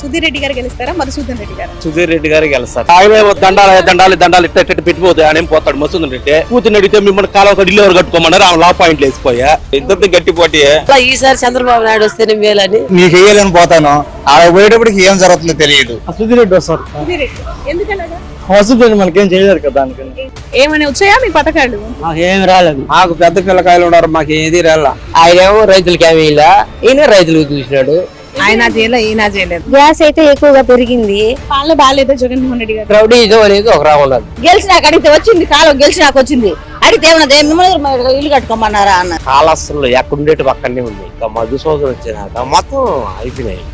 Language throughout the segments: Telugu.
సుధీర్ రెడ్డి గారు గెలుస్తారా? మధుసూదన్ రెడ్డి గారు? సుధీర్ రెడ్డి గారికి వెళ్తారు ఆయన దండాలు దండాలు దండాలు ఇట్ట ఇట్ట పెట్టిపోతాయి ఆయన ఏం పోతాడు? మసూద్ రెడ్డి. కూతురు అడిగితే మిమ్మల్ని కాలువ ఒక ఇల్లు ఎవరు కట్టుకోమన్నారు? ఆమె లా పాయింట్లు వేసిపోయా? ఇద్దరిది గట్టి పోటీ. అలా ఈసారి చంద్రబాబు నాయుడు వస్తేనే మేలని. నీకు వేయాలని పోతాను. ఆడ పోయేటప్పటికి ఏం జరుగుతుందో తెలియదు. సుధీర్ రెడ్డి వస్తారు సుధీర్ రెడ్డి. ఎందుకలాగా? వసతి మనకేం చేయలేరు కదా దానికి ఏమైనా వచ్చాయా మీ పథకాలు? మాకేం రాలేదు. మాకు పెద్ద పిల్లకాయలు ఉన్నారు మాకు ఏది రాల. ఆయన ఏమో రైతులకి ఏమీ ఇలా ఈయన రైతులకు చూసినాడు. ఆయన చేయలే ఈయన చేయలేదు గ్యాస్ అయితే ఎక్కువగా పెరిగింది. పాలన బాగాలేదా జగన్మోహన్ రెడ్డి గారు? రౌడీ ఇదో ఒక ఉన్నది గెలిచినాక అడిగితే వచ్చింది కాలం గెలిచినాక వచ్చింది. అడిగితే మిమ్మల్ని ఇల్లు కట్టుకోమన్నారా అన్న. కాలస్తులు ఎక్కడుండేటి పక్కనే ఉంది. ఇంకా మధుసూదన్ వచ్చినాక మొత్తం అయిపోయినాయి.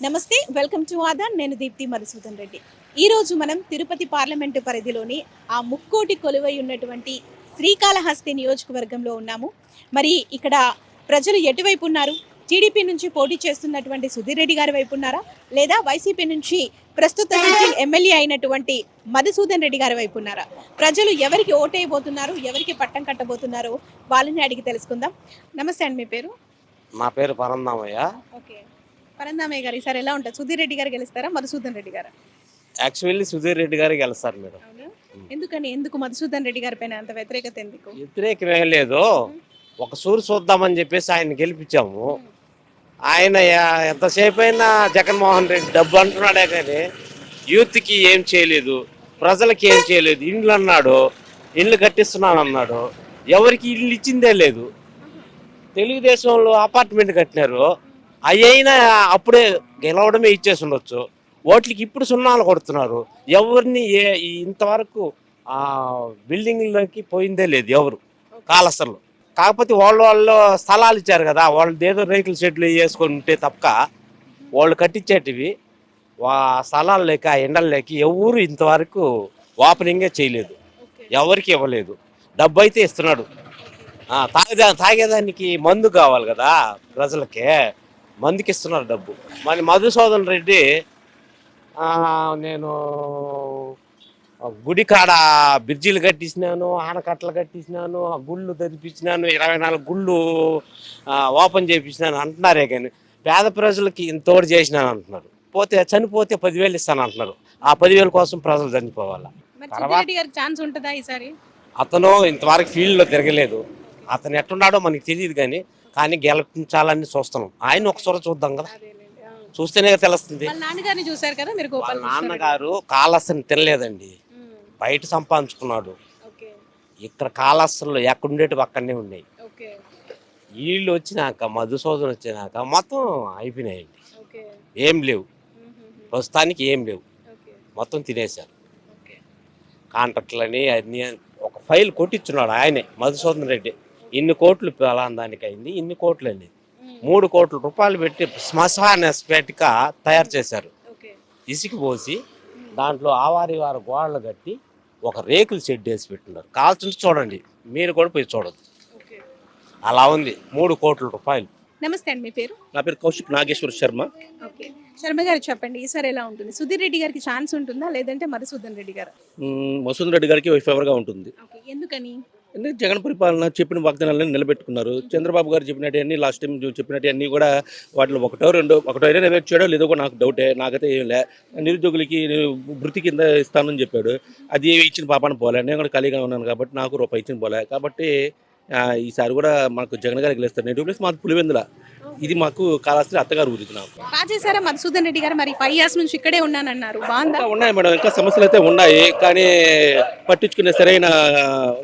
నమస్తే వెల్కమ్ టు ఆదాన్ నేను దీప్తి మధుసూదన్ రెడ్డి. ఈ రోజు మనం తిరుపతి పార్లమెంటు పరిధిలోని ఆ ముక్కోటి కొలువై ఉన్నటువంటి శ్రీకాళహస్తి నియోజకవర్గంలో ఉన్నాము. మరి ఇక్కడ ప్రజలు ఎటువైపు ఉన్నారు? టీడీపీ నుంచి పోటీ చేస్తున్నటువంటి సుధీర్ రెడ్డి గారి వైపు ఉన్నారా? లేదా వైసీపీ నుంచి ప్రస్తుత ఎమ్మెల్యే అయినటువంటి మధుసూదన్ రెడ్డి గారి వైపు ఉన్నారా? ప్రజలు ఎవరికి ఓటేయబోతున్నారు ఎవరికి పట్టం కట్టబోతున్నారో? వాళ్ళని అడిగి తెలుసుకుందాం. నమస్తే అండి మీ పేరు? నా పేరు పరందామయ్య. ఓకే. పరందామయ్య గారు ఈసారి ఎలా ఉంటుంది సుధీర్ రెడ్డి గారు గెలుస్తారా? మధుసూదన్ రెడ్డి గారు? యాక్చువల్లీ సుధీర్ రెడ్డి గారికి వెళ్తారు మీరు ఎందుకని? ఎందుకు మధుసూదన్ రెడ్డి గారి పైన అంత వ్యతిరేకత ఎందుకు? వ్యతిరేకమే లేదు. ఒక సూరు చూద్దామని చెప్పేసి ఆయన గెలిపించాము. ఆయన ఎంతసేపు అయినా జగన్మోహన్ రెడ్డి డబ్బు అంటున్నాడే కానీ యూత్కి ఏం చేయలేదు ప్రజలకి ఏం చేయలేదు ఇండ్లు అన్నాడు ఇండ్లు కట్టిస్తున్నాను అన్నాడు ఎవరికి ఇల్లు ఇచ్చిందే లేదు. తెలుగుదేశంలో అపార్ట్మెంట్ కట్టినారు అయినా అప్పుడే గెలవడమే ఇచ్చేసి ఉండొచ్చు. ఓట్లకి ఇప్పుడు సున్నాలు కొడుతున్నారు. ఎవరిని ఏ ఇంతవరకు ఆ బిల్డింగ్లోకి పోయిందే లేదు ఎవరు కాలసర్లు కాకపోతే వాళ్ళు వాళ్ళు స్థలాలు ఇచ్చారు కదా వాళ్ళు ఏదో రేకుల షెడ్లు వేసుకొని ఉంటే తప్ప వాళ్ళు కట్టించేటివి వా స్థలాలు లేక ఎండలు లేక ఎవరు ఇంతవరకు ఓపెనింగే చేయలేదు. ఎవరికి ఇవ్వలేదు. డబ్బు అయితే ఇస్తున్నాడు. తాగేదా తాగేదానికి మందు కావాలి కదా ప్రజలకి. మందుకి ఇస్తున్నారు డబ్బు. మరి మధుసూదన్ రెడ్డి నేను గుడి కాడ బ్రిడ్జిలు కట్టించినాను ఆనకట్టలు కట్టించినాను ఆ గుళ్ళు తెరిపించినాను ఇరవై నాలుగు గుళ్ళు ఓపెన్ చేయించినాను అంటున్నారే కానీ పేద ప్రజలకి ఇంతోటి చేసినాను అంటున్నారు. పోతే చనిపోతే పదివేలు ఇస్తాను అంటున్నారు. ఆ పదివేల కోసం ప్రజలు చనిపోవాలా? ఛాన్స్ ఉంటుందా ఈసారి? అతను ఇంతవరకు ఫీల్డ్లో తిరగలేదు. అతను ఎట్టున్నాడో మనకి తెలియదు కానీ కానీ గెలిపించాలని చూస్తున్నాం. ఆయన ఒకసారి చూద్దాం కదా. చూస్తేనే తెలుస్తుంది. వాళ్ళ నాన్నగారిని చూశారు కదా మీరు వాళ్ళ గోపాల్ నాన్నగారు కాలస్సని తినలేదండి. బయట సంపాదించుకున్నాడు. ఇక్కడ కాలస్సలు ఎక్కడుండేటి అక్కడనే ఉన్నాయి. వీళ్ళు వచ్చినాక మధుసూదన్ వచ్చినాక మొత్తం అయిపోయినాయండి. ఏం లేవు. ప్రస్తుతానికి ఏం లేవు. మొత్తం తినేశారు. కాంట్రాక్టులని అన్ని ఒక ఫైల్ కొట్టించున్నాడు ఆయనే మధుసూదన్ రెడ్డి. ఇన్ని కోట్లు దానికి అయింది ఇన్ని కోట్లు అండి మూడు కోట్ల రూపాయలు పెట్టి శ్మశాన స్పేటిక తయారు చేశారు. ఇసుక పోసి దాంట్లో ఆవారి వారి గోడలు కట్టి ఒక రేకుల షెడ్ వేసి పెట్టున్నారు. కాల్చుంటే చూడండి. మీరు కూడా పోయి చూడొద్దు. ఓకే అలా ఉంది. మూడు కోట్ల రూపాయలు. నమస్తే అండి. మీ పేరు? నా పేరు కౌశిక్ నాగేశ్వర శర్మ. ఓకే. శర్మ గారు చెప్పండి. ఈసారి ఎలా ఉంటుంది? సుధీర్ రెడ్డి గారికి ఛాన్స్ ఉంటుందా? లేదంటే మధుసూదన్ రెడ్డి గారు? మ్, మసూద్ రెడ్డి గారికి ఫేవర్గా ఉంటుంది. ఓకే. ఎందుకని? అంటే జగన్ పరిపాలన చెప్పిన వాగ్దానాలను నిలబెట్టుకున్నారు. చంద్రబాబు గారు చెప్పినట్టు అన్ని లాస్ట్ టైం చెప్పినట్టు అన్నీ కూడా వాటిలో ఒకటో రెండో ఒకటో అయినా నెరవేర్చాడో లేదో కూడా నాకు డౌటే నాకైతే ఏం లే. నిరుద్యోగులకి వృత్తి కింద ఇస్తానని చెప్పాడు. అది ఇచ్చిన పాపాన పోలే. నేను కూడా ఖాళీగా ఉన్నాను కాబట్టి నాకు రూపాయి ఇచ్చిన పోలే. కాబట్టి ఈసారి కూడా మాకు జగన్ గారికి గెలుస్తారు. నేను ప్లేస్ మాకు పులివెందుల. ఇది మాకు కాలాస్త్రి అత్తగారు ఊరికి నాకు. బాగా చేశారా మధుసూదన్ రెడ్డి గారు? మరి ఫైవ్ ఇయర్స్ నుంచి ఇక్కడే ఉన్నానన్నారు. బాగుందా? ఇంకా ఉన్నాయి మేడం. ఇంకా సమస్యలు అయితే ఉన్నాయి. కానీ పట్టించుకునే సరైన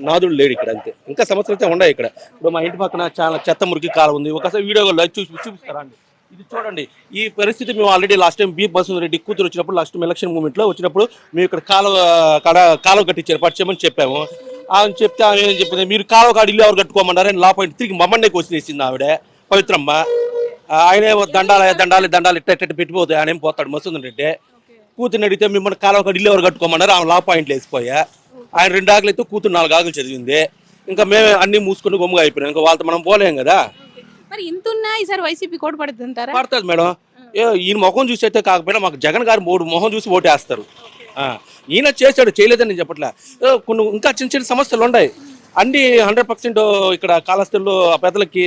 నాదుడు లేడు ఇక్కడ అంతే. ఇంకా సమస్యలు అయితే ఉన్నాయి ఇక్కడ. ఇప్పుడు మా ఇంటి పక్కన చాలా చెత్త మురికి కాలం ఉంది. ఒకసారి వీడియోలో చూసి చూపిస్తారా అండి? ఇది చూడండి. ఈ పరిస్థితి మేము already last time B Basu Reddy కూతురు వచ్చినప్పుడు లాస్ట్ టైం ఎలక్షన్ మూమెంట్లో వచ్చినప్పుడు మేము ఇక్కడ కాలువ కాడ కాలువ కట్టించారు పట్టించమని చెప్పాము. ఆమె చెప్తే ఆమె ఏం చెప్పింది? మీరు కాలువ కాడ ఇల్లు ఎవరు కట్టుకోమన్నారని లా పాయింట్ తిరిగి మమ్మల్ని క్వశ్చన్ వేసింది ఆవిడ. పవిత్రమ్మ. ఆయనే దండాలు దండాలు దండాలు ఇట్ట ఇట్ట పెట్టిపోతాయి ఆయన ఏం పోతాడు? మసూదన్ రెడ్డి కూతుర్ని అడిగితే మిమ్మల్ని ఒక ఇల్లు ఎవరు కట్టుకోమన్నారు. ఆమె లా పాయింట్లు వేసిపోయా. ఆయన రెండు ఆకులు అయితే కూతురు నాలుగు ఆకులు చదివింది. ఇంకా మేమే అన్ని మూసుకొని గమ్ముగా అయిపోయినాం. ఇంకా వాళ్ళతో మనం పోలేం కదా? మరి ఇంత ఉన్నా ఈసారి వైసీపీ కోట పడుతుంది అంటారా? పడుతుంది మేడం. ఈయన ముఖం చూసి అయితే కాకపోయినా మాకు జగన్ గారు మూడు మొహం చూసి ఓటేస్తారు. ఈయన చేశాడు చేయలేదని నేను చెప్పట్లే. కొన్ని ఇంకా చిన్న చిన్న సమస్యలు ఉన్నాయి. అన్ని హండ్రెడ్ పర్సెంట్ ఇక్కడ కాలస్తుల్లో పెద్దలకి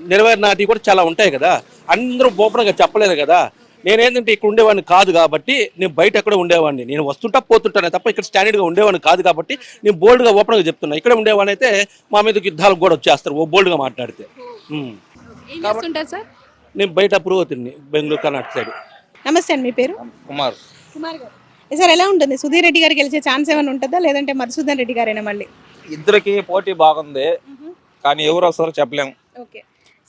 నెరవేరినవి కూడా చాలా ఉంటాయి కదా. అందరూ బోపడంగా చెప్పలేదు కదా. నేనేంటంటే ఇక్కడ ఉండేవాడిని కాదు కాబట్టి నేను బయట ఎక్కడ ఉండేవాడిని. నేను వస్తుంటా పోతుంటానే తప్ప ఇక్కడ స్టాండర్డ్గా ఉండేవాడిని కాదు కాబట్టి నేను బోల్డ్గా ఓపెన్గా చెప్తున్నా. ఇక్కడ ఉండేవాడిని అయితే మా మీద యుద్ధాలకు కూడా వచ్చేస్తారు ఓ బోల్డ్గా మాట్లాడితే. నేను బయట పురోగతిని బెంగళూరు కర్ణాటక సైడ్ నమస్తే అండి మీ పేరు? కుమార్. కుమార్ గారు. ఏ సార్ ఎలా ఉంటుంది? సుధీర్ రెడ్డి గారికి గెలిచే ఛాన్స్ ఏమైనా ఉంటుందా? లేదంటే మధుసూదన్ రెడ్డి గారేనా మళ్ళీ? ఇద్దరికి పోటీ బాగుంది. కానీ ఎవరు వస్తారో చెప్పలేము. ఓకే.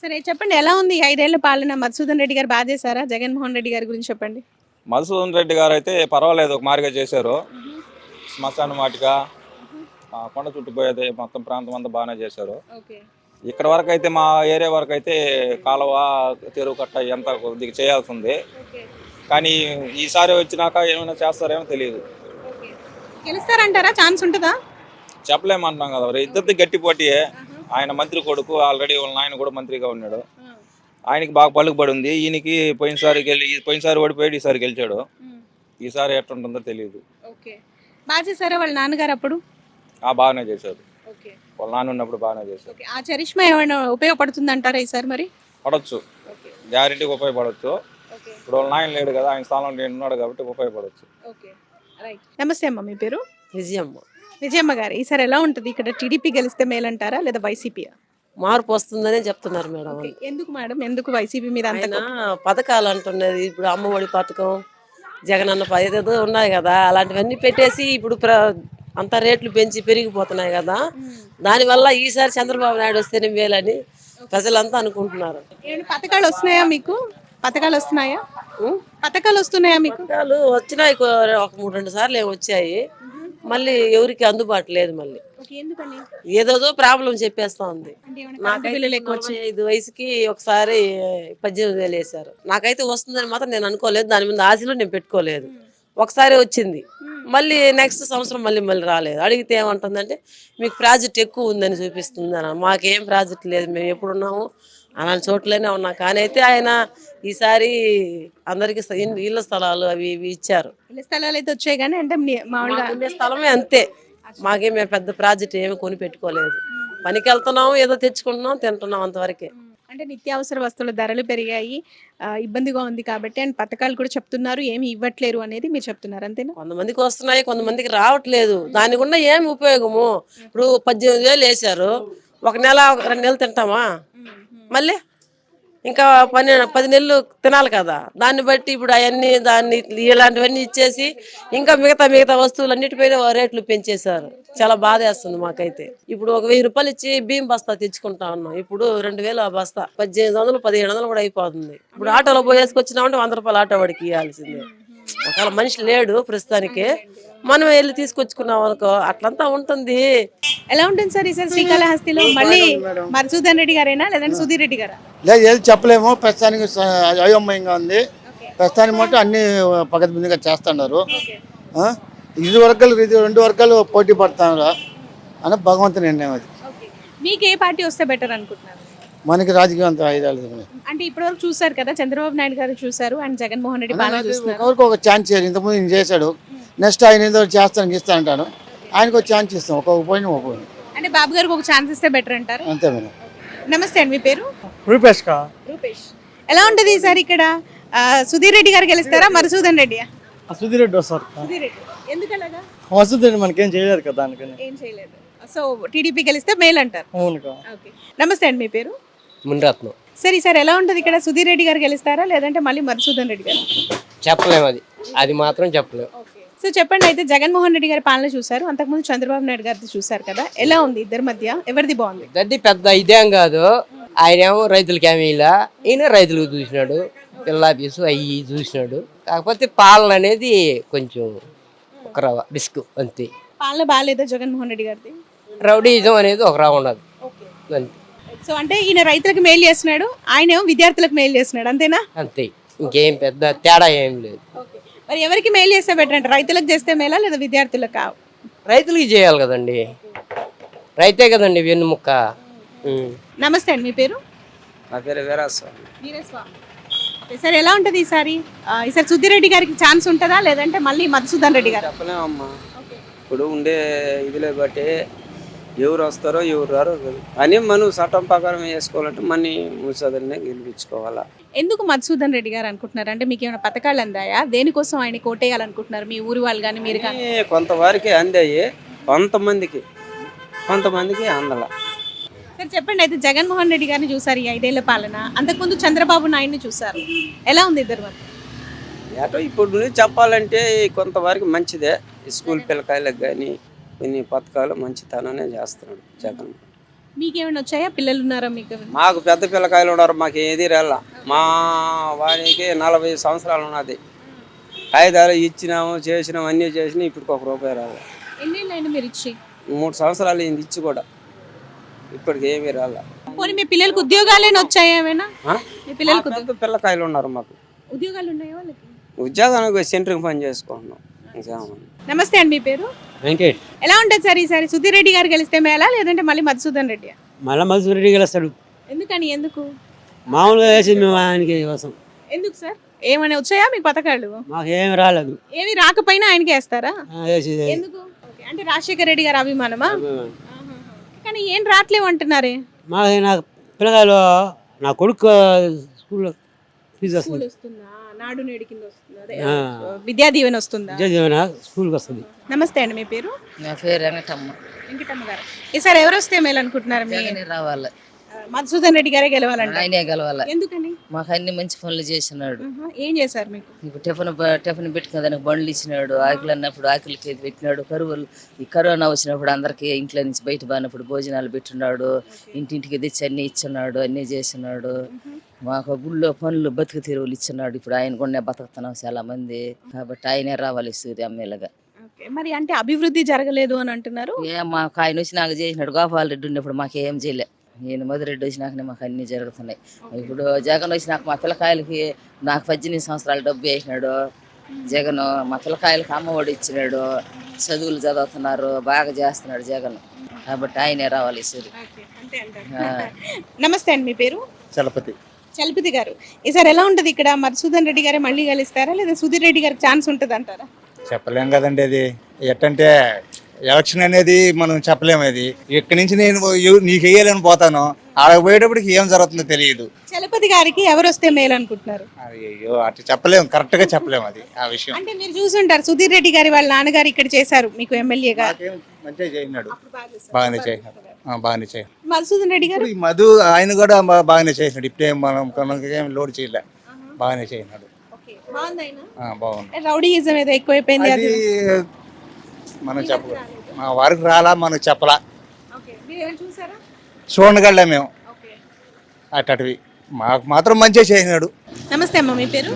సరే చెప్పండి ఎలా ఉంది ఐదేళ్ళ పాలన? మధుసూదన్ రెడ్డి గారు బాగా చేశారా జగన్మోహన్ రెడ్డి గారి గురించి చెప్పండి. మధుసూదన్ రెడ్డి గారు అయితే పర్వాలేదు ఒక మారిగా చేశారు. శ్మశాన వాటిక కొండ చుట్టూ పోయేది మొత్తం ప్రాంతం అంతా బాగానే చేశారు. ఇక్కడ వరకు అయితే మా ఏరియా వరకు అయితే కాలువ తెరువు కట్ట ఎంత కొద్దిగా చేయాల్సి ఉంది. కానీ ఈసారి వచ్చినాక ఏమైనా చేస్తారేమో తెలియదు. గెలుస్తారంటారా? ఛాన్స్ ఉంటుందా? చెప్పలేమంటున్నాం కదా మరి. ఇద్దరిది గట్టి పోటీయే ఆయన మంత్రి కొడుకు ఆల్రెడీ వాళ్ళ నాయన కూడా మంత్రిగా ఉన్నాడు. ఆయనకి బాగా పలుకుబడి ఉంది. ఈయనకి పోయినసారి గెలి పోయినసారి ఓడిపోయాడు ఈసారి గెలిచాడు. ఈసారి ఎట్లుంటుందో తెలియదు. ఓకే. బాగా చేశారా వాళ్ళ నాన్నగారు అప్పుడు? ఆ బాగానే చేశారు. ఓకే. వాళ్ళ నాన్న ఉన్నప్పుడు బాగానే చేశారు. ఓకే. ఆ చరిష్మా ఏమైనా ఉపయోగపడుతుంది అంటారా ఈసారి మరి? పడవచ్చు ఓకే. గ్యారెంటీకి ఉపయోగపడవచ్చు ఓకే. ఇప్పుడు వాళ్ళ నాయన లేడు కదా ఆయన స్థానంలో నేను ఉన్నాడు కాబట్టి ఉపయోగపడవచ్చు ఓకే. రైట్. నమస్తే అమ్మ మీ పేరు? విజయమ్మ. విజయమ్మ గారు ఈసారి ఎలా ఉంటుంది? ఇక్కడ టీడీపీ గెలిస్తే మేలంటారా లేదా వైసీపీ మార్పు వస్తుందనే చెప్తున్నారు మేడం. ఎందుకు మేడం? ఎందుకు వైసీపీ మీద పథకాలు అంటున్నది ఇప్పుడు అమ్మఒడి పథకం జగనన్న ఏదేదో ఉన్నాయి కదా అలాంటివన్నీ పెట్టేసి ఇప్పుడు అంత రేట్లు పెంచి పెరిగిపోతున్నాయి కదా. దానివల్ల ఈసారి చంద్రబాబు నాయుడు వస్తేనే మేలని ప్రజలంతా అనుకుంటున్నారు. పథకాలు వస్తున్నాయా మీకు? పథకాలు వస్తున్నాయా? పథకాలు వస్తున్నాయా మీకు? పథకాలు వచ్చినాయి ఒక మూడు రెండు సార్లు వచ్చాయి. మళ్ళీ ఎవరికి అందుబాటు లేదు మళ్ళీ. ఏదోదో ప్రాబ్లం చెప్పేస్తా ఉంది ఐదు వయసుకి ఒకసారి పద్దెనిమిది వేలు వేశారు. నాకైతే వస్తుందని మాత్రం నేను అనుకోలేదు. దాని మీద ఆశలు నేను పెట్టుకోలేదు. ఒకసారి వచ్చింది. మళ్ళీ నెక్స్ట్ సంవత్సరం మళ్ళీ మళ్ళీ రాలేదు. అడిగితే ఏమంటుందంటే మీకు ప్రాజెక్ట్ ఎక్కువ ఉందని చూపిస్తుంది అని మాకేం ప్రాజెక్ట్ లేదు. మేము ఎప్పుడున్నాము అలాంటి చోట్లనే ఉన్నాం. కానీ అయితే ఆయన ఈసారి అందరికి ఇళ్ళ స్థలాలు అవి ఇవి ఇచ్చారు. ఇళ్ళ స్థలాలు అయితే వచ్చాయి కానీ అంటే మామూలుగా స్థలమే అంతే. మాకేం మేము పెద్ద ప్రాజెక్ట్ ఏమి కొని పెట్టుకోలేదు పనికి వెళ్తున్నాం ఏదో తెచ్చుకుంటున్నాం తింటున్నాం అంతవరకే. అంటే నిత్యావసర వస్తువుల ధరలు పెరిగాయి. ఇబ్బందిగా ఉంది కాబట్టి అండ్ పథకాలు కూడా చెప్తున్నారు. ఏమి ఇవ్వట్లేరు అనేది మీరు చెప్తున్నారు. అంతేనా? కొంతమందికి వస్తున్నాయి కొంతమందికి రావట్లేదు. దానికి ఉన్న ఏమి ఉపయోగము? ఇప్పుడు పద్దెనిమిది వేలు వేశారు. ఒక నెల ఒక రెండు నెలలు తింటామా? మళ్ళీ ఇంకా పన్నెండు పది నెలలు తినాలి కదా. దాన్ని బట్టి ఇప్పుడు అవన్నీ దాన్ని ఇలాంటివన్నీ ఇచ్చేసి ఇంకా మిగతా మిగతా వస్తువులన్నిటిపైన రేట్లు పెంచేశారు. చాలా బాధ వేస్తుంది మాకైతే. ఇప్పుడు ఒక వెయ్యి రూపాయలు ఇచ్చి బియ్యం బస్తా తెచ్చుకుంటా ఉన్నాం. ఇప్పుడు రెండు వేలు ఆ బస్తా. పద్దెనిమిది వందలు పదిహేడు వందలు కూడా అయిపోతుంది. ఇప్పుడు ఆటోలో పోయేసుకొచ్చినామంటే వంద రూపాయలు ఆటో వాడికి ఇవ్వాల్సిందే. ఒకవేళ మనిషి లేడు ప్రస్తుతానికి మనం వెళ్ళి తీసుకొచ్చుకున్నాం అనుకో అట్లంతా ఉంటుంది. ఎలా ఉంటుంది సార్ ఈసారి శ్రీకాళహస్తిలో? మళ్ళీ మధుసూదన్ రెడ్డి గారేనా? లేదంటే సుధీర్ రెడ్డి గారా? లేదు ఏది చెప్పలేము. ప్రస్తుతానికి అయోమయంగా ఉంది. ప్రస్తుతానికి మటు అన్ని పగతిబిందుగా చేస్తున్నారు. ఆ? ఇది వర్గాలు ఇది రెండు వర్గాలు పోటీ పడుతున్నారు అని భగవంతుని నిర్ణయం అది. మీకు ఏ పార్టీ వస్తే బెటర్ అనుకుంటున్నారు? మనకి రాజకీయం అంత ఐడియాలు లేవు. అంటే ఇప్పటివరకు చూసారు కదా చంద్రబాబు నాయుడు గారు చూసారు అండ్ జగన్మోహన్ రెడ్డి పాలన చూస్తున్నారు. ఒకరికి ఒక ఛాన్స్ ఇవ్వాలి ఇంతకుముందు ఈయన చేశాడు. నెక్స్ట్ ఆయన ఏదో చేస్తాను ఇస్తా అంటాడు ఆయనకు ఒక ఛాన్స్ ఇస్తాం. ఒక్కొక్క పోయిన ఒక పోయిన అంటే బాబు గారికి ఒక ఛాన్స్ ఇస్తే బెటర్ అంటారు? అంతే మేడం. నమస్తే అండి మీ పేరు? రూపేష్ కా రూపేష్. ఎలా ఉంటది ఈసారి ఇక్కడ? సుధీర్ రెడ్డి గారు గెలుస్తారా? మధుసూదన్ రెడ్డి సుధీర్ రెడ్డి వస్తారు. సుధీర్ రెడ్డి. ఎందుకలాగా? వస్తుంది మనకేం చేయలేదు కదా దానికని ఏం చేయలేదు. సో టీడీపీ గెలిస్తే మేల్ అంటారు అవును ఓకే. నమస్తే అండి మీ పేరు? మునిరత్నం సరే ఈసారి ఎలా ఉంటది ఇక్కడ? సుధీర్ రెడ్డి గారు గెలుస్తారా? లేదంటే మళ్ళీ మధుసూదన్ రెడ్డి గారు? చెప్పలేము అది. అది మాత్రం చెప్పలేము సో చెప్పండి అయితే జగన్మోహన్ రెడ్డి గారి పాలన చూసారు అంతకుముందు చంద్రబాబు నాయుడు గారిది చూసారు కదా. ఎలా ఉంది ఇద్దరి మధ్య? ఎవరిది బాగుంది? దడ్డి పెద్ద ఇదేం కాదు. ఆయన ఏమో రైతులకి ఏమీ ఇలా ఈయన రైతులకు చూసినాడు. పిల్లాపీసు అయ్యి చూసినాడు. కాకపోతే పాలన అనేది కొంచెం ఒక రవ డిస్క్ అంతే. పాలన బాగాలేదా జగన్మోహన్ రెడ్డి గారిది? రౌడీజం అనేది ఒక రవ ఉండదు. అంతే. సో అంటే ఈయన రైతులకు మేలు చేస్తున్నాడు ఆయన ఏమో విద్యార్థులకు మేలు చేస్తున్నాడు అంతేనా? అంతే ఇంకేం పెద్ద తేడా ఏం లేదు. మరి ఎవరికి మేలు చేస్తే బెటర్ అంటే రైతులకు చేస్తే మేలా లేదా విద్యార్థులకు? కావు రైతులకి చేయాలి కదండి. రైతే కదండి వెన్నుముక్క ఉం. నమస్తే అండి మీ పేరు? నా పేరు వీరాస్వామి. వీరస్వామి. ఓకే, సరే ఎలా ఉంటుంది ఈసారి ఆ, ఈసారి సుధీర్ రెడ్డి గారికి ఛాన్స్ ఉంటుందా? లేదంటే మళ్ళీ మధుసూదన్ రెడ్డి గారు? చెప్పలేమమ్మా. ఇప్పుడు ఉండే ఇదిలో బట్టి ఎవరు వస్తారో ఎవరు రారో. అని మనం చట్టం ప్రకారం వేసుకోవాలంటే మన ముసదన్నే గెలిపించుకోవాలా. ఎందుకు మధుసూదన్ రెడ్డి గారు అనుకుంటున్నారు? అంటే మీకు ఏమైనా పథకాలు అందాయా? దేనికోసం ఆయన కోటేయాలనుకుంటున్నారు? మీ ఊరి వాళ్ళు కానీ మీరు కానీ కొంతవరకు అందాయి కొంతమందికి. కొంతమందికి అందల. సరే చెప్పండి. అయితే జగన్మోహన్ రెడ్డి గారిని చూసారు ఈ ఐదేళ్ళ పాలన. అంతకుముందు చంద్రబాబు నాయుడిని చూసారు. ఎలా ఉంది ఇద్దరు మధ్య ఏటో ఇప్పుడు చెప్పాలంటే కొంతవరకు మంచిదే. స్కూల్ పిల్లకాయలకు కానీ కొన్ని పథకాలు మంచితనమే చేస్తున్నాడు జగన్. మీకేమైనా వచ్చాయా? పిల్లలు ఉన్నారా మీకు మాకు పెద్ద పిల్లకాయలు ఉన్నారు మాకు ఏది రాల. మా వానికి నలభై సంవత్సరాలు ఉన్నది. కాగితాలు ఇచ్చినాము చేసినాము అన్నీ చేసినా ఇప్పుడు ఒక రూపాయి రాలే. ఎన్నేళ్ళైనా మీరు ఇచ్చి? మూడు సంవత్సరాలు అయింది ఇచ్చి కూడా. ఇప్పటికి ఏమీ రాలే. పోనీ మీ పిల్లలకు ఉద్యోగాలైనా వచ్చాయా ఏమైనా? ఆ? మీ పిల్లలకు మా పెద్ద పిల్లకాయలు ఉన్నారు మాకు. ఉద్యోగాలు ఉన్నాయా వాళ్ళకి? ఉద్యోగానికి సెంటర్కి పని చేసుకుంటున్నాం. నమస్తే అండి మీ పేరు? వెంకటేష్ ఎలా ఉంటుంది సార్ ఈసారి? సుధీర్ రెడ్డి గారు గెలిస్తే మేలా లేదంటే మళ్ళీ మధుసూదన్ రెడ్డి? మళ్ళీ మధుసూర్ రెడ్డి గెలుస్తాడు. ఎందుకని ఎందుకు? మామూలుగా వేసి మేము ఆయనకి కోసం. ఎందుకు సార్? ఏమైనా వచ్చాయా మీకు పథకాలు? మాకు ఏమి రాలేదు. ఏమి రాకపోయినా ఆయనకి వేస్తారా? వేసేది ఎందుకు. అంటే రాజశేఖర రెడ్డి గారు అభిమానమా? కానీ ఏం రావట్లేవు అంటున్నారే? మాకు నాకు పిల్లగాలు నా కొడుకు స్కూల్లో ఫీజు వస్తుందా? నాడు నేడు కింద వస్తుందా. అదే. విద్యా దీవెన వస్తుందా? స్కూల్కి వస్తుంది. నమస్తే అండి మీ పేరు? నా పేరు వెంకటమ్మ. వెంకటమ్మ గారు. ఈసారి ఎవరు వస్తే మేలు అనుకుంటున్నారు మీ రావాలి. మధుసూదన్ రెడ్డి గారే గెలవాలంట. ఆయనే గెలవాలి. ఎందుకని? మాకు అన్ని మంచి పనులు చేసినాడు. ఏం చేశారు మీకు? ఇప్పుడు టిఫిన్ టిఫిన్ పెట్టుకున్న దానికి బండ్లు ఇచ్చినాడు ఆకలి అన్నప్పుడు ఆకలికి ఇది పెట్టినాడు కరువులు ఈ కరోనా వచ్చినప్పుడు అందరికి ఇంట్లో నుంచి బయట బానప్పుడు భోజనాలు పెట్టున్నాడు ఇంటింటికి తెచ్చి అన్ని ఇచ్చున్నాడు అన్ని చేస్తున్నాడు మాకు గుళ్ళో పనులు బతుకు తెరువులు ఇచ్చున్నాడు ఇప్పుడు ఆయన కూడా బతుకుతున్నాం చాలా మంది కాబట్టి ఆయనే రావాలి సూర్య ఎమ్మెల్యేగా మరి అంటే అభివృద్ధి జరగలేదు అని అంటున్నారు? ఏ మాకు ఆయన వచ్చి నాకు చేసినాడు గోపాల్ రెడ్డి ఉన్నప్పుడు మాకు చేయలే. ఈయన మధురెడ్డి వచ్చినాకనే మాకు అన్ని జరుగుతున్నాయి. ఇప్పుడు జగన్ వచ్చినాక మా పిల్లకాయలకి నాకు పద్దెనిమిది సంవత్సరాలు డబ్బు వేసినాడు. జగన్ మా పిల్లకాయలకి అమ్మఒడి ఇచ్చినాడు. చదువులు చదువుతున్నారు బాగా చేస్తున్నాడు జగన్. కాబట్టి ఆయనే రావాలి అంటారు. నమస్తే అండి మీ పేరు? చలపతి. చలపతి గారు. ఈసారి ఎలా ఉంటది ఇక్కడ? మధుసూదన్ రెడ్డి గారే మళ్ళీ గెలుస్తారా లేదా సుధీర్ రెడ్డి గారికి ఛాన్స్ ఉంటుంది అంటారా చెప్పలేం కదండి అది. ఎట్టంటే ఎలక్షన్ అనేది మనం చెప్పలేము అది. ఇక్కడి నుంచి నేను నీకు వేయాలని పోతాను. ఆడ పోయేటప్పటికి ఏం జరుగుతుందో తెలియదు. చలపతి గారికి ఎవరు వస్తే మేలు అనుకుంటున్నారు? అయ్యో అటు చెప్పలేము కరెక్ట్గా చెప్పలేము అది ఆ విషయం. అంటే మీరు చూసుంటారు సుధీర్ రెడ్డి గారి వాళ్ళ నాన్నగారు ఇక్కడ చేశారు మీకు ఎమ్మెల్యేగా. మంచిగా చేసినాడు బాగానే చేసినాడు బాగానే మధుసూదన్ రెడ్డి గారు? ఈ మధు ఆయన కూడా బాగానే చేసినాడు ఇప్పుడేం మనం మనకేం లోడ్ చేయలే. బాగానే చేసినాడు బాగుంది రౌడీయిజం ఏదో ఎక్కువైపోయింది మనం చెప్ప మా వారికి రాలా మనకు చెప్పలా. ఓకే మీరు ఏమైనా చూసారా? చూడగలే మేము. అట్టటివి మాకు మాత్రం మంచిగా చేసినాడు. నమస్తే అమ్మ మీ పేరు?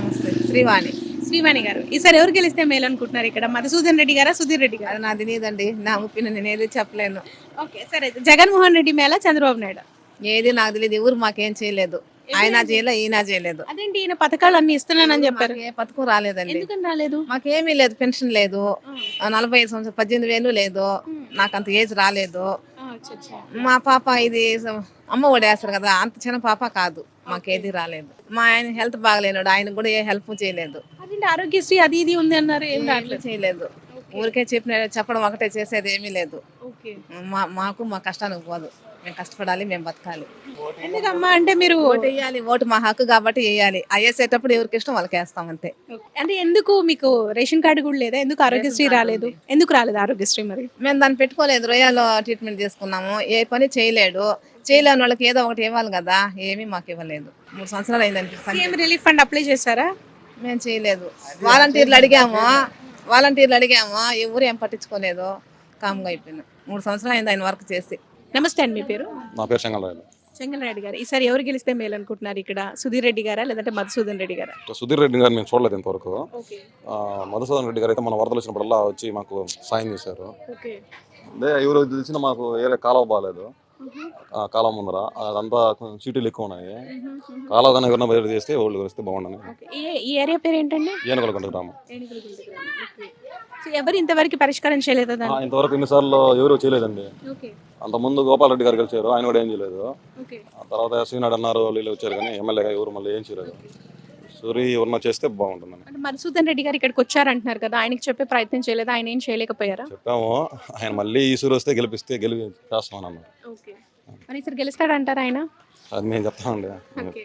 శ్రీవాణి. శ్రీవాణి గారు. ఈసారి ఎవరు గెలిస్తే మేలు అనుకుంటున్నారు ఇక్కడ? మధుసూదన్ రెడ్డి గారా సుధీర్ రెడ్డి గారు? నాది నీదండి. నా ఒపీనియన్ నేను ఏది చెప్పలేను. ఓకే సరే. జగన్మోహన్ రెడ్డి మేళ చంద్రబాబు నాయుడు? ఏది నాకు తెలియదు ఎవరు మాకేం చేయలేదు. ఆయన చేయలే ఈయన చేయలేదు. అదేంటి ఈయన పథకాలు అన్ని ఇస్తున్నానని చెప్పారు? ఏ పథకం రాలేదండి. ఎందుకని రాలేదు? మాకేమీ లేదు పెన్షన్ లేదు. నలభై ఐదు సంవత్సరాలు పద్దెనిమిది వేలు లేదు. నాకు అంత ఏజ్ రాలేదు. మా పాప ఇది అమ్మ ఒడి వేస్తారు కదా అంత చిన్న పాప కాదు. మాకేది రాలేదు. మా ఆయన హెల్త్ బాగలేనాడు ఆయన కూడా ఏ హెల్ప్ చేయలేదు. అదేంటి ఆరోగ్యశ్రీ అది ఇది ఉంది అన్నారు ఏం చేయలేదు. ఊరికే చెప్పిన చెప్పడం ఒకటే చేసేది ఏమీ లేదు. మా మాకు మా కష్టానికి పోదు. మేము కష్టపడాలి మేము బతకాలి. ఎందుకమ్మా? అంటే మీరు ఓటు వేయాలి ఓటు మా హక్కు కాబట్టి వేయాలి. అయ్యేసేటప్పుడు ఎవరికి ఇష్టం వాళ్ళకి వేస్తాం అంతే. అంటే ఎందుకు మీకు రేషన్ కార్డు కూడా లేదా? ఎందుకు ఆరోగ్యశ్రీ రాలేదు? ఎందుకు రాలేదు ఆరోగ్యశ్రీ మరి? మేము దాన్ని పెట్టుకోలేదు. రొయ్యలో ట్రీట్మెంట్ చేసుకున్నాము. ఏ పని చేయలేడు. చేయలేని వాళ్ళకి ఏదో ఒకటి ఇవ్వాలి కదా. ఏమీ మాకు ఇవ్వలేదు. మూడు సంవత్సరాలు అయిందండి రిలీఫ్ ఫండ్ అప్లై చేశారా? మేము చేయలేదు. వాలంటీర్లు అడిగాము. వాలంటీర్లు అడిగాము. ఎవరు ఏం పట్టించుకోలేదు. కామ్గా అయిపోయినా. మూడు సంవత్సరాలు అయింది ఆయన వర్క్ చేసి. నమస్తే అండి మీ పేరు? నా పేరు చెంగలరాయలు చెంగలరెడ్డి గారు ఈసారి ఎవరు గెలిస్తే మేలు అనుకుంటున్నారు ఇక్కడ? సుధీర్ రెడ్డి గారా లేదంటే మధుసూదన్ రెడ్డి గారా? సుధీర్ రెడ్డి గారిని మేము చూడలేదు ఇంతవరకు. ఓకే. ఆ, మధుసూదన్ రెడ్డి గారు అయితే మన వరదలు వచ్చినప్పుడల్లా వచ్చి మాకు సాయం చేశారు. ఓకే. అదే ఎవరు తెలిసిన మాకు ఏరే కాలువ బాగాలేదు. ఆ కాలువ ముందర. అదంతా కొంచెం చీటీలు ఎక్కువ ఉన్నాయి. కాలువ కానీ ఎవరైనా బయట చేస్తే వాళ్ళు వస్తే బాగుండని. ఓకే. ఈ- ఏరియా పేరు ఏంటండి ఏనుగలకుంట గ్రామం. ఎవరు ఇంతవరకు పరిష్కారం చేయలేదా ఆ, ఇంతవరకు ఎన్నిసార్లు ఎవరు చేయలేదండి. ఓకే. అంతకుముందు గోపాల్ రెడ్డి గారు గెలిచారు ఆయన కూడా ఏం చేయలేదు. ఓకే. ఆ తర్వాత శ్రీనాడు అన్నారు వీళ్ళు వచ్చారు కానీ ఎమ్మెల్యేగా ఎవరు మళ్ళీ ఏం చేయలేదు. సూరి ఎవరన్నా చేస్తే బాగుంటుందని. అంటే మధుసూదన్ రెడ్డి గారు ఇక్కడికి వచ్చారంటున్నారు కదా ఆయనకి చెప్పే ప్రయత్నం చేయలేదు? ఆయన ఏం చేయలేకపోయారా? చెప్పాము. ఆయన మళ్ళీ ఈ సూరి వస్తే గెలిపిస్తే గెలిపి చేస్తామని అన్నారు. ఓకే. మరి ఈసారి గెలుస్తాడంటారా ఆయన? అది మేము చెప్తామండి ఓకే.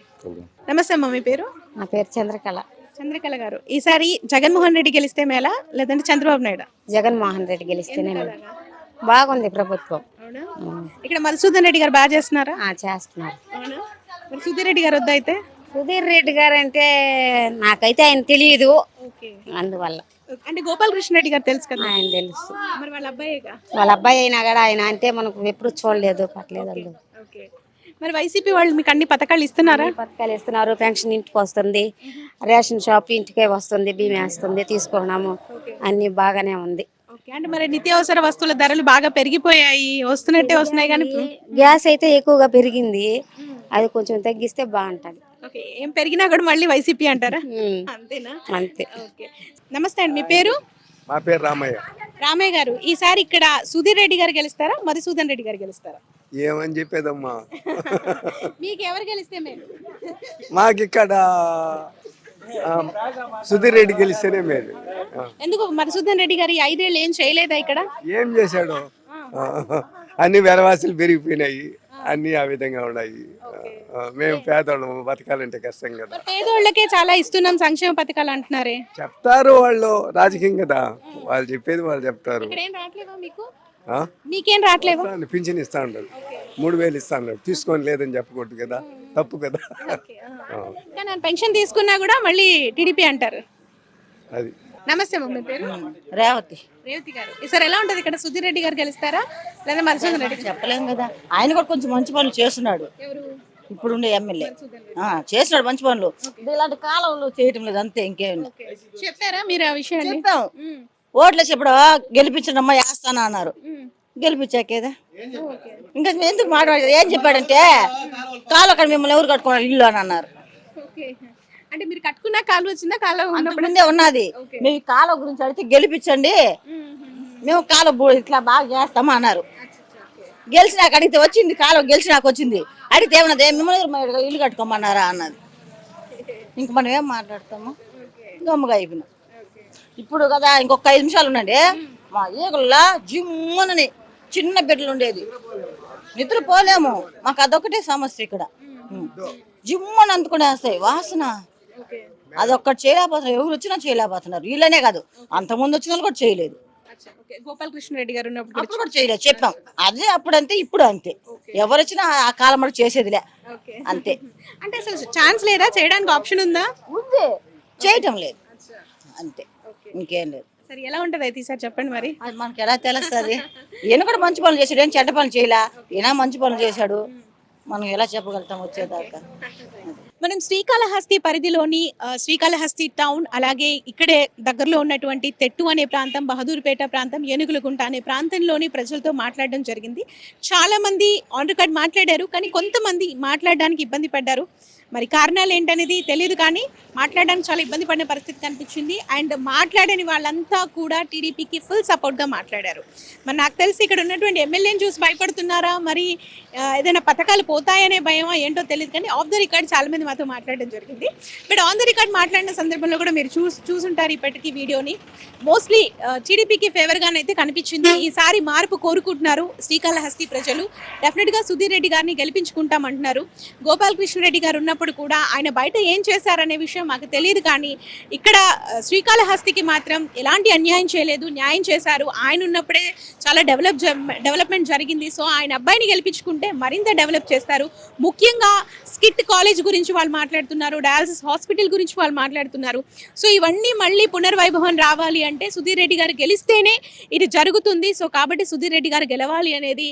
నమస్తే అమ్మ మీ పేరు? నా పేరు చంద్రకళ. చంద్రకళ గారు. ఈసారి జగన్మోహన్ రెడ్డి గెలిస్తే మేలా లేదంటే చంద్రబాబు నాయుడు? జగన్మోహన్ రెడ్డి గెలిస్తేనే బాగుంది ప్రభుత్వం. ఇక్కడ మధుసూదన్ రెడ్డి గారు బాగా చేస్తున్నారా? చేస్తున్నారు. మరి సుధీర్ రెడ్డి గారు వద్దా అయితే? సుధీర్ రెడ్డి గారు అంటే నాకైతే ఆయన తెలియదు అందువల్ల. అంటే గోపాలకృష్ణ రెడ్డి గారు తెలుసు కదా? ఆయన తెలుసు. మరి వాళ్ళ అబ్బాయి అయినా కూడా ఆయన అంటే మనకు ఎప్పుడు చూడలేదు. ఓకే. మరి వైసీపీ వాళ్ళు మీకు అన్ని పథకాలు ఇస్తున్నారా? పథకాలు ఇస్తున్నారు. పెన్షన్ ఇంటికి వస్తుంది. రేషన్ షాప్ ఇంటికే వస్తుంది. బియ్యం వేస్తుంది. తీసుకున్నాము. అన్ని బాగానే ఉంది. ఓకే. అంటే మరి నిత్యావసర వస్తువుల ధరలు బాగా పెరిగిపోయాయి. వస్తున్నట్టే వస్తున్నాయి కానీ గ్యాస్ అయితే ఎక్కువగా పెరిగింది. అది కొంచెం తగ్గిస్తే బాగుంటది. ఓకే. ఏం పెరిగినా కూడా మళ్ళీ వైసీపీ అంటారా. అంతేనా? అంతే. ఓకే. నమస్తే అండి. మీ పేరు? మా పేరు రామయ్య. రామయ్య గారు ఈసారి ఇక్కడ సుధీర్ రెడ్డి గారు గెలుస్తారా మధుసూదన్ రెడ్డి గారు గెలుస్తారా? ఏమని చెప్పేదమ్మా? మీకు ఎవరు గెలిస్తే మేలు మాకు ఇక్కడ సుధీర్ రెడ్డి గెలిస్తేనే మేలు. ఎందుకు? మధుసూదన్ రెడ్డి గారు ఈ ఐదేళ్ళు ఏం చేయలేదా ఇక్కడ? ఏం చేశాడు? అన్ని వెలవాసులు పెరిగిపోయినాయి. అన్ని ఆ విధంగా ఉన్నాయి. మేము పేదవాళ్ళము బతకాలంటే కష్టం కదా. పేదోళ్ళకే చాలా ఇస్తున్నాం సంక్షేమ పథకాలు అంటున్నారే. చెప్తారు వాళ్ళు రాజకీయం కదా. వాళ్ళు చెప్పేది వాళ్ళు చెప్తారు. మీకు? ఇస్తాను, పింఛన్ ఇస్తా ఉండదు మూడు వేలు ఇస్తా ఉన్నాడు తీసుకొని లేదని చెప్పకూడదు కదా. తప్పు కదా. పెన్షన్ తీసుకున్నా కూడా మళ్ళీ టీడీపీ అంటారు. అది. నమస్తే మీ పేరు? రేవతి. రేవతి గారు. ఈసారి ఎలా ఉంటది? ఇక్కడ సుధీర్ రెడ్డి గారు గెలుస్తారా? లేదా మధుసూదన్ రెడ్డి చెప్పలేం కదా. ఆయన కూడా కొంచెం మంచి పనులు చేస్తున్నాడు. ఇప్పుడు ఉండే ఎమ్మెల్యే చేస్తున్నాడు మంచి పనులు. ఇలాంటి కాలంలో చేయటం లేదు అంతే ఇంకేం లేదు. ఓకే. చెప్పారా మీరు ఆ విషయాన్ని? చెప్పాం. ఉమ్, ఓట్లేసి ఇప్పుడు గెలిపించడమ్మా వేస్తానా అన్నారు. గెలిపించాకేదా ఇంకా ఎందుకు మాట్లాడారు ఏం చెప్పాడంటే కాలు అక్కడ మిమ్మల్ని ఎవరు కట్టుకున్నారు ఇల్లు అని అన్నారు. అంటే మీరు కట్టుకున్న కాలు వచ్చిందా? కాలు ఉన్నప్పుడు? ముందే ఉన్నది. ఈ కాలువ గురించి అడిగితే గెలిపించండి. మేము. కాలువ ఇట్లా బాగా చేస్తాము అన్నారు. గెలిచినాక అడిగితే వచ్చింది కాలువ గెలిచినాక వచ్చింది. అడిగితే ఏమన్నది మిమ్మల్ని మా ఇల్లు కట్టుకోమన్నారా అన్నది. ఇంక మనం ఏం మాట్లాడతాము? గమ్ముగా అయిపోయినాం. ఇప్పుడు కదా ఇంకొక ఐదు నిమిషాలు ఉండండి. మా ఈగల్లా జిమ్మునని చిన్న బిడ్డలు ఉండేది. నిద్రపోలేము. మాకు అదొకటే సమస్య ఇక్కడ. జిమ్మని అందుకునేస్తాయి. వాసన. అదొక్కటి చేయలేకపోతున్నారు. ఎవరు వచ్చినా చేయలేకపోతున్నారు. వీళ్ళనే కాదు. అంతకుముందు వచ్చిన వాళ్ళు కూడా చేయలేదు. అచ్చా, ఓకే. గోపాలకృష్ణ రెడ్డి గారు ఉన్నప్పుడు అప్పుడు కూడా చేయలేదు. చెప్పాం. అదే అప్పుడంతే ఇప్పుడు అంతే. ఎవరు వచ్చినా ఆ కాలం మటుకు చేసేదిలే. అంతే. అంటే అసలు ఛాన్స్ లేదా? చేయడానికి ఆప్షన్ ఉందా? ఉంది. చేయటం లేదు. అంతే. ఇంకేం లేదు. సరే ఎలా ఉంటది అయితే ఈసారి చెప్పండి మరి? అది మనకి ఎలా తెలుస్తుంది? ఈయన కూడా మంచి పనులు చేశాడు. ఏం చెడ్డ పనులు చేయలే? ఈయన మంచి పనులు చేశాడు. మనం ఎలా చెప్పగలుగుతాం వచ్చేదాకా? మనం శ్రీకాళహస్తి పరిధిలోని శ్రీకాళహస్తి టౌన్ అలాగే ఇక్కడే దగ్గరలో ఉన్నటువంటి తెట్టు అనే ప్రాంతం బహదూర్పేట ప్రాంతం ఏనుగులగుంట అనే ప్రాంతంలోని ప్రజలతో మాట్లాడడం జరిగింది. చాలామంది ఆన్ రికార్డ్ మాట్లాడారు కానీ కొంతమంది మాట్లాడడానికి ఇబ్బంది పడ్డారు. మరి కారణాలు ఏంటనేది తెలియదు కానీ మాట్లాడడానికి చాలా ఇబ్బంది పడిన పరిస్థితి కనిపించింది. అండ్ మాట్లాడని వాళ్ళంతా కూడా టీడీపీకి ఫుల్ సపోర్ట్గా మాట్లాడారు. మరి నాకు తెలిసి ఇక్కడ ఉన్నటువంటి ఎమ్మెల్యేని చూసి భయపడుతున్నారా? మరి ఏదైనా పథకాలు పోతాయనే భయమా ఏంటో తెలియదు కానీ ఆఫ్ ద రికార్డ్ చాలా మంది మాతో మాట్లాడడం జరిగింది. బట్ ఆన్ ద రికార్డ్ మాట్లాడిన సందర్భంలో కూడా మీరు చూ చూసుంటారు ఇప్పటికీ వీడియోని. మోస్ట్లీ టీడీపీకి ఫేవర్గానైతే కనిపించింది. ఈసారి మార్పు కోరుకుంటున్నారు శ్రీకాళహస్తి ప్రజలు. డెఫినెట్గా సుధీర్ రెడ్డి గారిని గెలిపించుకుంటామంటున్నారు. గోపాలకృష్ణ రెడ్డి గారు ఉన్నప్పుడు కూడా ఆయన బయట ఏం చేశారనే విషయం మాకు తెలియదు కానీ ఇక్కడ శ్రీకాళహస్తికి మాత్రం ఎలాంటి అన్యాయం చేయలేదు న్యాయం చేశారు. ఆయన ఉన్నప్పుడే చాలా డెవలప్ డెవలప్మెంట్ జరిగింది. సో ఆయన అబ్బాయిని గెలిపించుకుంటే మరింత డెవలప్ చేస్తారు. ముఖ్యంగా స్కిట్ కాలేజ్ గురించి వాళ్ళు మాట్లాడుతున్నారు డయాలసిస్ హాస్పిటల్ గురించి వాళ్ళు మాట్లాడుతున్నారు. సో ఇవన్నీ మళ్ళీ పునర్వైభవం రావాలి అంటే సుధీర్ రెడ్డి గారు గెలిస్తేనే ఇది జరుగుతుంది. సో కాబట్టి సుధీర్ రెడ్డి గారు గెలవాలి అనేది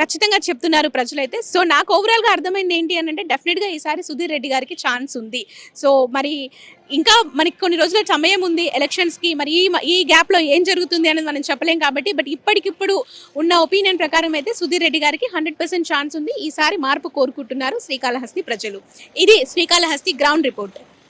ఖచ్చితంగా చెప్తున్నారు ప్రజలైతే. సో నాకు ఓవరాల్గా అర్థమైంది ఏంటి అని అంటే డెఫినెట్గా ఈసారి సుధీర్ రెడ్డి గారికి ఛాన్స్ ఉంది. సో మరి ఇంకా మనకి కొన్ని రోజుల సమయం ఉంది ఎలక్షన్స్కి మరి ఈ ఈ గ్యాప్లో ఏం జరుగుతుంది అనేది మనం చెప్పలేం కాబట్టి బట్ ఇప్పటికిప్పుడు ఉన్న ఒపీనియన్ ప్రకారం అయితే సుధీర్ రెడ్డి గారికి హండ్రెడ్ పర్సెంట్ ఛాన్స్ ఉంది. ఈసారి మార్పు కోరుకుంటున్నారు శ్రీకాళహస్తి ప్రజలు. ఇది శ్రీకాళహస్తి గ్రౌండ్ రిపోర్ట్